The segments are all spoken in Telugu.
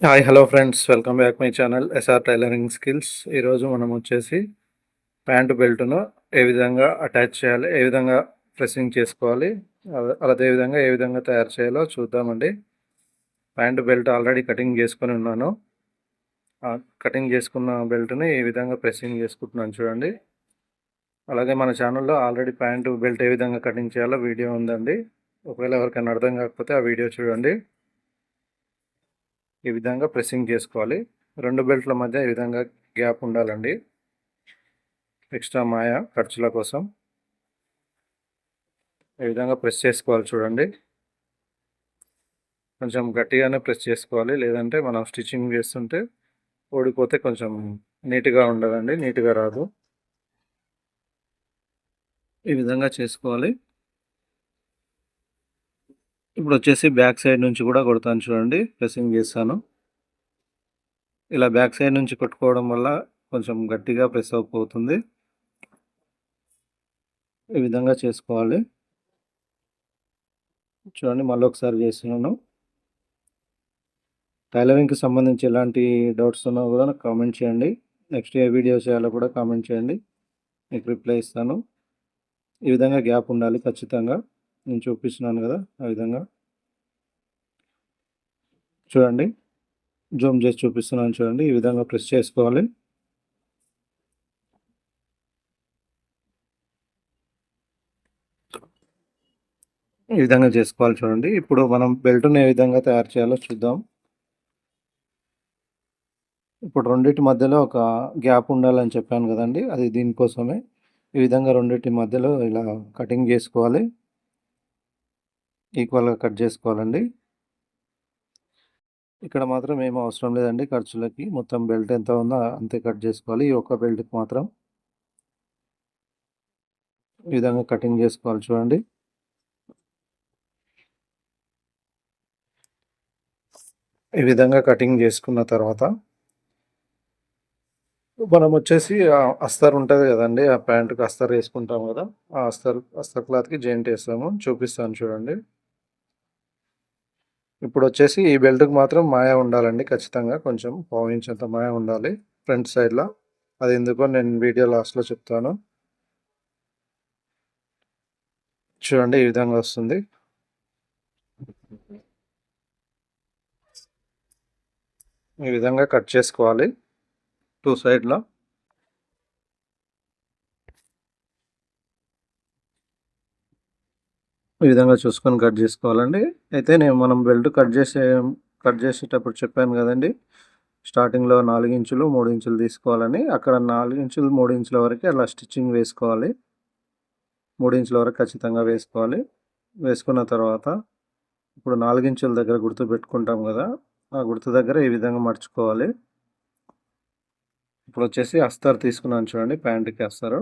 Hi hello friends welcome back my channel S R tailoring skills ఈరోజు మనం వచ్చేసి ప్యాంటు బెల్ట్ను ఏ విధంగా అటాచ్ చేయాలి ఏ విధంగా ప్రెస్సింగ్ చేసుకోవాలి అదే విధంగా ఏ విధంగా తయారు చేయాలో చూద్దామండి. ప్యాంటు బెల్ట్ ఆల్రెడీ కటింగ్ చేసుకొని ఉన్నాను. కటింగ్ చేసుకున్న బెల్ట్ని ఈ విధంగా ప్రెస్సింగ్ చేసుకుంటున్నాను చూడండి. అలాగే మన ఛానల్లో ఆల్రెడీ ప్యాంటు బెల్ట్ ఏ విధంగా కటింగ్ చేయాలో వీడియో ఉందండి. ఒకవేళ ఎవరికైనా అర్థం కాకపోతే ఆ వీడియో చూడండి. ఈ విధంగా ప్రెస్సింగ్ చేసుకోవాలి. రెండు బెల్ట్ల మధ్య ఈ విధంగా గ్యాప్ ఉండాలండి. ఎక్స్ట్రా మాయ ఖర్చుల కోసం. ఈ విధంగా ప్రెస్ చేసుకోవాలి చూడండి. కొంచెం గట్టిగానే ప్రెస్ చేసుకోవాలి. లేదంటే మనం స్టిచ్చింగ్ చేస్తుంటే ఓడిపోతే కొంచెం నీట్గా ఉండదండి నీట్గా రాదు. ఈ విధంగా చేసుకోవాలి. ఇప్పుడు వచ్చేసి బ్యాక్ సైడ్ నుంచి కూడా కొడతాను చూడండి. ప్రెస్సింగ్ చేస్తాను. ఇలా బ్యాక్ సైడ్ నుంచి కొట్టుకోవడం వల్ల కొంచెం గట్టిగా ప్రెస్ అవుతుంది. ఈ విధంగా చేసుకోవాలి. చూడండి మళ్ళీ ఒకసారి చేస్తున్నాను. టైలరింగ్కి సంబంధించి ఎలాంటి డౌట్స్ ఉన్నా కూడా నాకు కామెంట్ చేయండి. నెక్స్ట్ ఏ వీడియో చేయాలో కూడా కామెంట్ చేయండి. మీకు రిప్లై ఇస్తాను. ఈ విధంగా గ్యాప్ ఉండాలి ఖచ్చితంగా. నేను చూపిస్తున్నాను కదా ఆ విధంగా. చూడండి. జూమ్ చేసి చూపిస్తున్నాను చూడండి. ఈ విధంగా ప్రెస్ చేసుకోవాలి. ఈ విధంగా చేసుకోవాలి చూడండి. ఇప్పుడు మనం బెల్ట్ని ఏ విధంగా తయారు చేయాలో చూద్దాం. ఇప్పుడు రెండింటి మధ్యలో ఒక గ్యాప్ ఉండాలని చెప్పాను కదండి. అది దీనికోసమే. ఈ విధంగా రెండింటి మధ్యలో ఇలా కటింగ్ చేసుకోవాలి. ఈక్వల్గా కట్ చేసుకోవాలండి. ఇక్కడ మాత్రం ఏం అవసరం లేదండి. ఖర్చులకి మొత్తం బెల్ట్ ఎంత ఉందో అంతే కట్ చేసుకోవాలి. ఈ ఒక్క బెల్ట్కి మాత్రం ఈ విధంగా కటింగ్ చేసుకోవాలి చూడండి. ఈ విధంగా కటింగ్ చేసుకున్న తర్వాత మనం వచ్చేసి అస్తర్ ఉంటుంది కదండి. ఆ ప్యాంటుకి అస్తర్ వేసుకుంటాం కదా. ఆ అస్తర్ అస్తర్ క్లాత్కి జాయింట్ వేస్తాము. చూపిస్తాను చూడండి. ఇప్పుడు వచ్చేసి ఈ బెల్ట్కి మాత్రం మాయ ఉండాలండి ఖచ్చితంగా. కొంచెం పావించేంత మాయ ఉండాలి ఫ్రంట్ సైడ్లో. అది ఎందుకో నేను వీడియో లాస్ట్లో చెప్తాను. చూడండి ఈ విధంగా వస్తుంది. ఈ విధంగా కట్ చేసుకోవాలి. టూ సైడ్లో. ఈ విధంగా చూసుకొని కట్ చేసుకోవాలండి. అయితే నేను మనం బెల్ట్ కట్ చేసే కట్ చేసేటప్పుడు చెప్పాను కదండి. స్టార్టింగ్లో నాలుగు ఇంచులు మూడు ఇంచులు తీసుకోవాలని. అక్కడ నాలుగు ఇంచులు మూడు ఇంచుల వరకు అలా స్టిచ్చింగ్ వేసుకోవాలి. మూడు ఇంచుల వరకు ఖచ్చితంగా వేసుకోవాలి. వేసుకున్న తర్వాత ఇప్పుడు నాలుగు ఇంచుల దగ్గర గుర్తు పెట్టుకుంటాం కదా. ఆ గుర్తు దగ్గర ఈ విధంగా మర్చుకోవాలి ఇప్పుడు వచ్చేసి అస్తర్ తీసుకున్నాను చూడండి ప్యాంటుకి అస్తరు.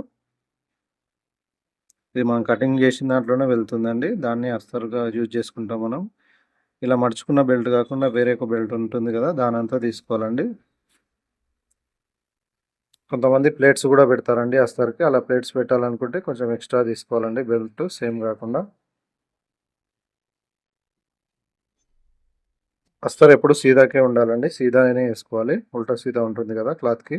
ఇది మనం కటింగ్ చేసిన దాంట్లోనే వెళ్తుందండి. దాన్ని అస్తరుగా యూజ్ చేసుకుంటాం మనం. ఇలా మడుచుకున్న బెల్ట్ కాకుండా వేరే ఒక బెల్ట్ ఉంటుంది కదా దాని అంతా తీసుకోవాలండి. కొంతమంది ప్లేట్స్ కూడా పెడతారండి అస్తర్కి. అలా ప్లేట్స్ పెట్టాలనుకుంటే కొంచెం ఎక్స్ట్రా తీసుకోవాలండి బెల్ట్ సేమ్ కాకుండా. అస్తర్ ఎప్పుడు సీదాకే ఉండాలండి. సీదానే వేసుకోవాలి. ఉల్టా సీదా ఉంటుంది కదా క్లాత్కి.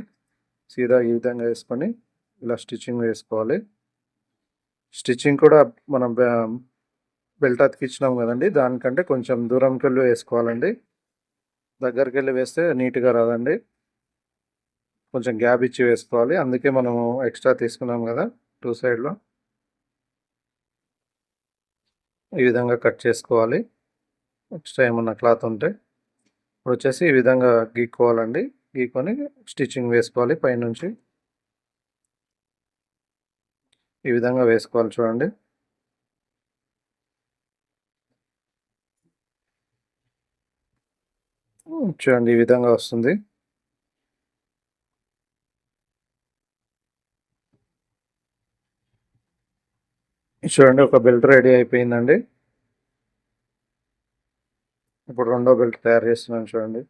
సీదా ఈ విధంగా వేసుకొని ఇలా స్టిచ్చింగ్ వేసుకోవాలి. స్టిచ్చింగ్ కూడా మనం బెల్ట్ అతికిచ్చినాం కదండి. దానికంటే కొంచెం దూరంకి వెళ్ళి వేసుకోవాలండి. దగ్గరికి వెళ్ళి వేస్తే నీట్గా రాదండి. కొంచెం గ్యాప్ ఇచ్చి వేసుకోవాలి. అందుకే మనము ఎక్స్ట్రా తీసుకున్నాం కదా టూ సైడ్లో. ఈ విధంగా కట్ చేసుకోవాలి. ఎక్స్ట్రా ఏమన్నా క్లాత్ ఉంటే. ఇప్పుడు వచ్చేసి ఈ విధంగా గీక్కోవాలండి. గీక్కొని స్టిచ్చింగ్ వేసుకోవాలి పైనుంచి. ఈ విధంగా వేసుకోవాలి చూడండి. చూడండి ఈ విధంగా వస్తుంది. చూడండి ఒక బెల్ట్ రెడీ అయిపోయిందండి. ఇప్పుడు రెండో బెల్ట్ తయారు చేస్తున్నాను చూడండి.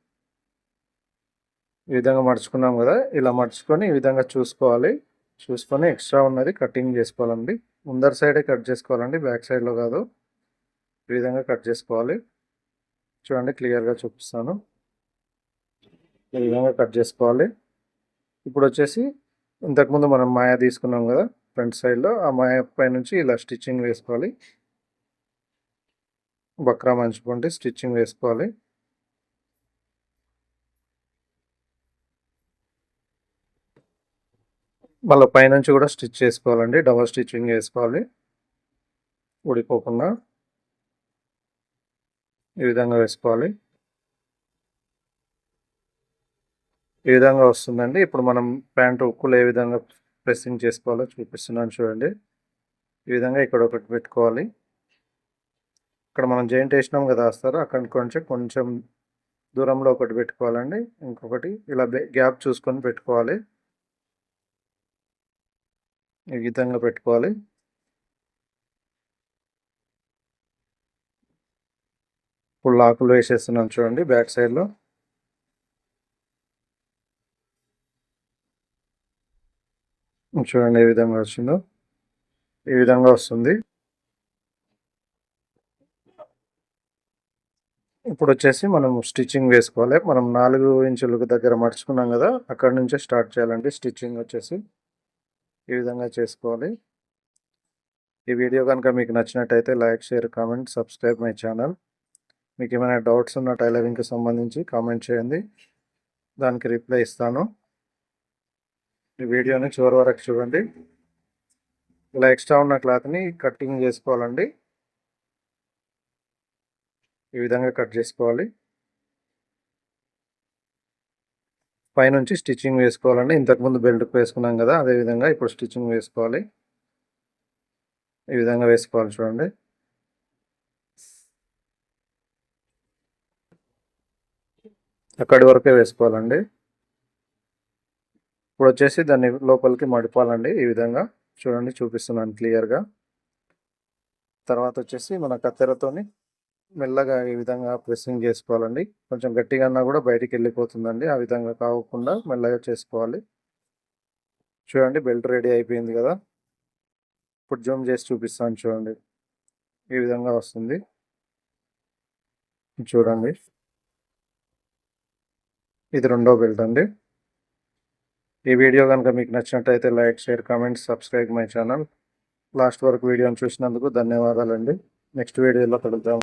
ఈ విధంగా మడుచుకున్నాం కదా ఇలా మడుచుకొని ఈ విధంగా చూసుకోవాలి. చూసుకొని ఎక్స్ట్రా ఉన్నది కటింగ్ చేసుకోవాలండి. ముందర సైడే కట్ చేసుకోవాలండి బ్యాక్ సైడ్లో కాదు. ఈ విధంగా కట్ చేసుకోవాలి. చూడండి క్లియర్గా చూపిస్తాను. ఈ విధంగా కట్ చేసుకోవాలి. ఇప్పుడు వచ్చేసి ఇంతకుముందు మనం మాయ తీసుకున్నాం కదా ఫ్రంట్ సైడ్లో ఆ మాయ పై నుంచి ఇలా స్టిచ్చింగ్ వేసుకోవాలి. బక్రా మంచుకుంటే స్టిచ్చింగ్ వేసుకోవాలి. మళ్ళీ పైనుంచి కూడా స్టిచ్ చేసుకోవాలండి. డబల్ స్టిచ్చింగ్ వేసుకోవాలి ఊడిపోకుండా ఈ విధంగా వేసుకోవాలి. ఈ విధంగా వస్తుందండి. ఇప్పుడు మనం ప్యాంటు ఉక్కులు ఏ విధంగా ప్రెస్సింగ్ చేసుకోవాలో చూపిస్తున్నాను చూడండి. ఈ విధంగా ఇక్కడ ఒకటి పెట్టుకోవాలి. ఇక్కడ మనం జాయింట్ వేసినాం కదా వస్తారు అక్కడ కొంచెం కొంచెం దూరంలో ఒకటి పెట్టుకోవాలండి. ఇంకొకటి ఇలా గ్యాప్ చూసుకొని పెట్టుకోవాలి. ఈ విధంగా పెట్టుకోవాలి? ఇప్పుడు లాకులు వేసేస్తున్నాను చూడండి బ్యాక్ సైడ్లో. చూడండి ఏ విధంగా వచ్చిందో. ఈ విధంగా వస్తుంది. ఇప్పుడు వచ్చేసి మనం స్టిచ్చింగ్ వేసుకోవాలి. మనం నాలుగు ఇంచులకు దగ్గర మడుచుకున్నాం కదా అక్కడ నుంచే స్టార్ట్ చేయాలండి స్టిచ్చింగ్ వచ్చేసి. ఈ విధంగా చేసుకోవాలి. ఈ వీడియో కనుక మీకు నచ్చినట్టయితే like share comment subscribe my channel. మీకు ఏమైనా డౌట్స్ ఉన్న టైలరింగ్కి సంబంధించి కామెంట్ చేయండి. దానికి రిప్లై ఇస్తాను. ఈ వీడియోని చివరి వరకు చూడండి. ఇలా ఎక్స్ట్రా ఉన్న క్లాత్ని కటింగ్ చేసుకోవాలండి. ఈ విధంగా కట్ చేసుకోవాలి. పైనుంచి స్టిచ్చింగ్ వేసుకోవాలండి. ఇంతకుముందు బెల్ట్కి వేసుకున్నాం కదా అదే విధంగా ఇప్పుడు స్టిచ్చింగ్ వేసుకోవాలి. ఈ విధంగా వేసుకోవాలి చూడండి. అక్కడి వరకే వేసుకోవాలండి. ఇప్పుడు వచ్చేసి దాన్ని లోపలికి మడిపాలండి ఈ విధంగా. చూడండి చూపిస్తున్నాను క్లియర్గా. తర్వాత వచ్చేసి మన కత్తెరతోని మెల్లగా ఈ విధంగా ప్రెస్సింగ్ చేసుకోవాలండి. కొంచెం గట్టిగా అన్నా కూడా బయటికి వెళ్ళిపోతుందండి. ఆ విధంగా కాకుండా మెల్లగా చేసుకోవాలి. చూడండి బెల్ట్ రెడీ అయిపోయింది కదా. ఇప్పుడు జూమ్ చేసి చూపిస్తాను చూడండి. ఈ విధంగా వస్తుంది. చూడండి. ఇది రెండో బెల్ట్ అండి. ఈ వీడియో కనుక మీకు నచ్చినట్టయితే like share comment subscribe my channel. Last వరకు వీడియోని చూసినందుకు ధన్యవాదాలండి. నెక్స్ట్ వీడియోలో కలుద్దాం.